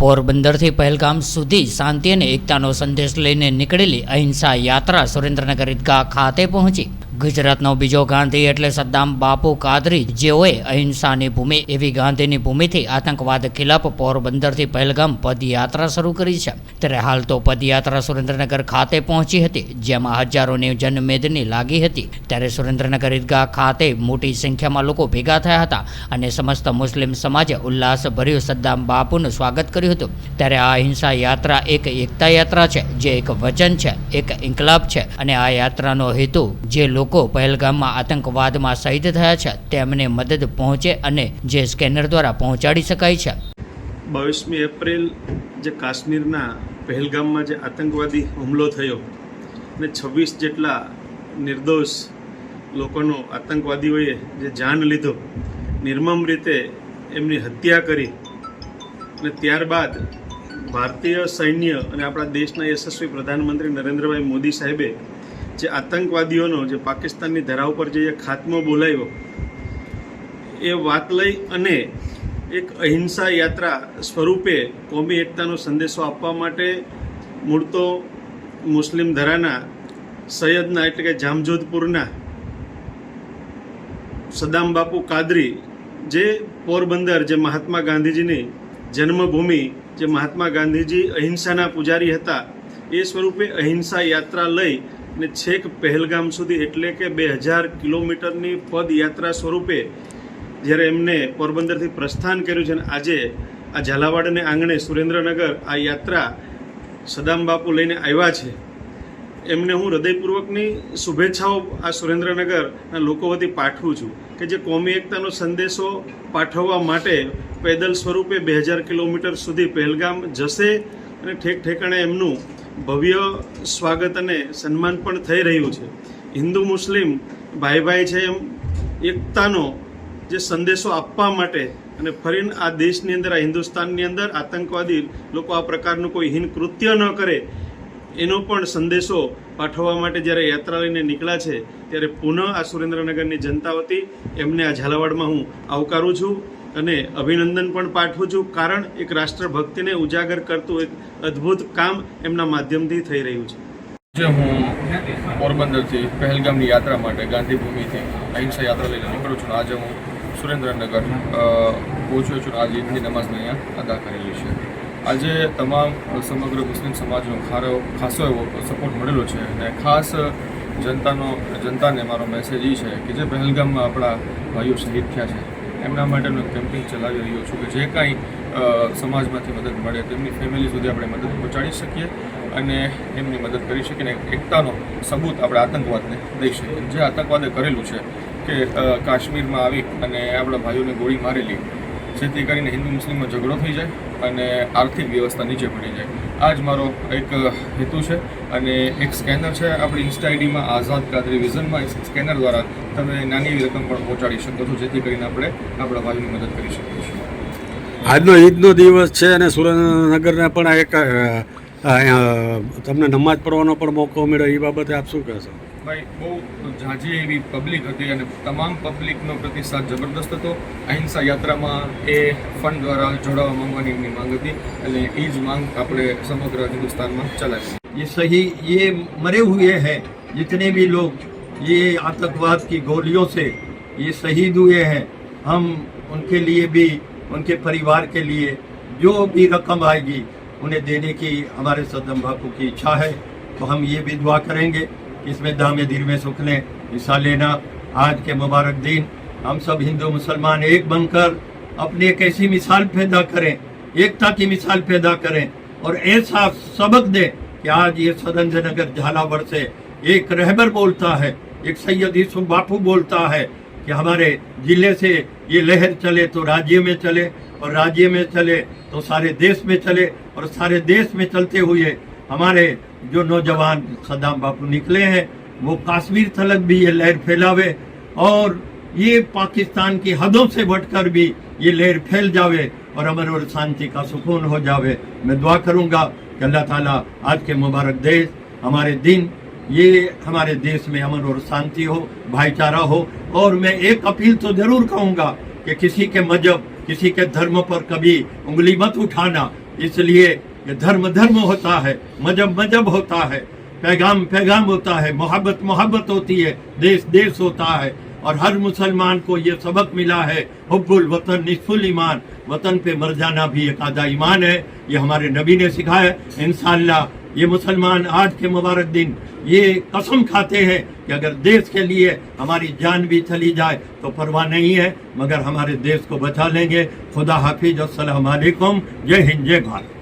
પોરબંદરથી પહેલગામ સુધી શાંતિ અને એકતાનો સંદેશ લઈને નીકળેલી અહિંસા યાત્રા સુરેન્દ્રનગર ઈદગાહ ખાતે પહોંચી. ગુજરાતનો બીજો ગાંધી એટલે સદ્દામ બાપુ કાદરી, જેઓએ અહિંસાની ભૂમિ, એવી ગાંધીની ભૂમિથી આતંકવાદ ખિલાફ પોરબંદરથી પહેલગામ પદયાત્રા શરૂ કરી છે. ત્યારે હાલ તો પદયાત્રા સુરેન્દ્રનગર ખાતે પહોંચી હતી, જેમાં હજારોની જનમેદની લાગી હતી. ત્યારે સુરેન્દ્રનગર ઈદગાહ ખાતે મોટી સંખ્યામાં લોકો ભેગા થયા હતા અને સમસ્ત મુસ્લિમ સમાજે ઉલ્લાસભર્યું સદ્દામ બાપુનું સ્વાગત કર્યું હતું. ત્યારે આ અહિંસા યાત્રા એક એકતા યાત્રા છે, જે એક વચન છે, એક ઇન્કલાબ છે અને આ યાત્રાનો હેતુ જે લોકો પહેલગામમાં આતંકવાદમાં શહીદ થયા છે. તેમને મદદ પહોંચે અને જે સ્કેનર દ્વારા પહોંચાડી શકાય છે. બાવીસમી એપ્રિલ જે કાશ્મીરના પહેલગામમાં જે આતંકવાદી હુમલો થયો અને છવ્વીસ જેટલા નિર્દોષ લોકોનો આતંકવાદીઓએ જે જાન લીધો, નિર્મમ રીતે એમની હત્યા કરી અને ત્યારબાદ ભારતીય સૈન્ય અને આપણા દેશના યશસ્વી પ્રધાનમંત્રી નરેન્દ્રભાઈ મોદી સાહેબે જે આતંકવાદીઓનો જે પાકિસ્તાનની ધરા ઉપર જે ખાત્મો બોલાવ્યો, એ વાત લઈ અને એક અહિંસા યાત્રા સ્વરૂપે કોમી એકતાનો સંદેશો આપવા માટે મૂળ તો મુસ્લિમ ધરાના સૈયદના એટલે કે જામજોધપુરના સદામ બાપુ કાદરી જે પોરબંદર જે મહાત્મા ગાંધીજીની જન્મભૂમિ, જે મહાત્મા ગાંધીજી અહિંસાના પૂજારી હતા, એ સ્વરૂપે અહિંસા યાત્રા લઈ ને છેક પહેલગામ સુધી એટલે કે બે હજાર કિલોમીટરની પદયાત્રા સ્વરૂપે જ્યારે એમને પોરબંદરથી પ્રસ્થાન કર્યું છે અને આજે આ ઝાલાવાડને આંગણે સુરેન્દ્રનગર આ યાત્રા સદામ બાપુ લઈને આવ્યા છે, એમને હું હૃદયપૂર્વકની શુભેચ્છાઓ આ સુરેન્દ્રનગરના લોકો વતી પાઠવું છું કે જે કોમી એકતાનો સંદેશો પાઠવવા માટે પેદલ સ્વરૂપે બે હજાર કિલોમીટર સુધી પહેલગામ જશે અને ઠેક ઠેકાણે એમનું ભવ્ય સ્વાગત અને સન્માન પણ થઈ રહ્યું છે. હિન્દુ મુસ્લિમ ભાઈ ભાઈ છે એમ એકતાનો જે સંદેશો આપવા માટે અને ફરીને આ દેશની અંદર, આ હિન્દુસ્તાનની અંદર આતંકવાદી લોકો આ પ્રકારનું કોઈ હિન કૃત્ય ન કરે એનો પણ સંદેશો પાઠવવા માટે જ્યારે યાત્રા લઈને નીકળ્યા છે, ત્યારે પુનઃ આ સુરેન્દ્રનગરની જનતા વતી એમને આ ઝાલાવાડમાં હું આવકારું છું. અને અભિનંદન પણ પાઠવું છું, કારણ એક રાષ્ટ્રભક્તિને ઉજાગર કરતું એક અદ્ભુત કામ એમના માધ્યમથી થઈ રહ્યું છે. જે હું પોરબંદરથી પહેલગામની યાત્રા માટે ગાંધીભૂમિથી અહિંસા યાત્રા લઈને નીકળું છું, આજે હું સુરેન્દ્રનગર પહોંચ્યો છું આજે ઈદની નમાઝને અહીંયા અદા કરેલી છે. આજે તમામ સમગ્ર મુસ્લિમ સમાજનો ખારો, ખાસો એવો સપોર્ટ મળેલો છે અને ખાસ જનતાનો, જનતાને મારો મેસેજ એ છે કે જે પહેલગામમાં આપણા ભાઈઓ શહીદ થયા છે એમના માટેનું કેમ્પિંગ ચલાવી રહ્યો છું કે જે કાંઈ સમાજમાંથી મદદ મળે, તેમની ફેમિલી સુધી આપણે મદદ પહોંચાડી શકીએ અને એમની મદદ કરી શકીએ એકતાનો સબૂત આપણે આતંકવાદને દઈ શકીએ. જે આતંકવાદે કરેલું છે કે કાશ્મીરમાં આવી અને આપણા ભાઈઓને ગોળી મારેલી, જેથી કરીને હિન્દુ મુસ્લિમનો ઝઘડો થઈ જાય અને આર્થિક વ્યવસ્થા નીચે પડી જાય. આ જ મારો એક હેતુ છે અને એક સ્કેનર છે. આપણી ઇન્સ્ટા આઈડીમાં આઝાદ કાદરી વિઝનમાં સ્કેનર દ્વારા તમે નાની એવી રકમ પણ પહોંચાડી શકો છો, જેથી કરીને આપણે આપણા ભાઈઓની મદદ કરી શકીએ છીએ. આજનો ઈદનો દિવસ છે અને સુરેન્દ્રનગરને પણ એક તમને નમાજ પડવાનો પણ મોકો મળ્યો. એ બાબતે આપ શું કહેશો? ભાઈ બહુ ઝાઝી એવી પબ્લિક હતી અને તમામ પબ્લિકનો પ્રતિસાદ જબરદસ્ત હતો અહિંસા યાત્રામાં એ ફંડ દ્વારા જોડાવા માંગવાની એમની માંગ હતી અને એ જ માંગ આપણે સમગ્ર હિન્દુસ્તાનમાં ચલાવી ये सही ये मरे हुए हैं जितने भी लोग ये आतंकवाद की गोलियों से ये शहीद हुए हैं हम उनके लिए भी उनके परिवार के लिए जो भी रकम आएगी उन्हें देने की हमारे सदम बापू की इच्छा है तो हम ये भी दुआ करेंगे कि इसमें दाम दिल में सुख लें, हिस्सा लेना आज के मुबारक दिन। हम सब हिंदू मुसलमान एक बनकर अपनी एक ऐसी मिसाल पैदा करें, एकता की मिसाल पैदा करें और ऐसा सबक दें कि आज ये सदन नगर झालावाड़ से एक रहबर बोलता है, एक सैयद यूसुफ बापू बोलता है कि हमारे ज़िले से ये लहर चले तो राज्य में चले और राज्य में चले तो सारे देश में चले और सारे देश में चलते हुए हमारे जो नौजवान सदाम बापू निकले हैं, वो काश्मीर तलक भी ये लहर फैलावे और ये पाकिस्तान की हदों से बढ़कर भी ये लहर फैल जावे और अमन और शांति का सुकून हो जावे। मैं दुआ करूँगा कि अल्लाह ताला आज के मुबारक देश, हमारे दिन, ये हमारे देश में अमन और शांति हो, भाईचारा हो। और मैं एक अपील तो ज़रूर कहूँगा कि किसी के मज़हब, किसी के धर्म पर कभी उंगली मत उठाना। इसलिए ये धर्म धर्म होता है, मज़हब मज़हब होता है, पैगाम पैगाम होता है, मोहब्बत मोहब्बत होती है, देश देश होता है, और हर मुसलमान को ये सबक मिला है, हुब्बुल वतन निस्फुल ईमान, वतन पे मर जाना भी एक आधा ईमान है, ये हमारे नबी ने सिखाया इंशाअल्लाह ये मुसलमान आज के मुबारक दिन, ये कसम खाते हैं कि अगर देश के लिए हमारी जान भी चली जाए तो परवाह नहीं है, मगर हमारे देश को बचा लेंगे। खुदा हाफिज, अस्सलाम वालेकुम जय हिंद, जय भारत।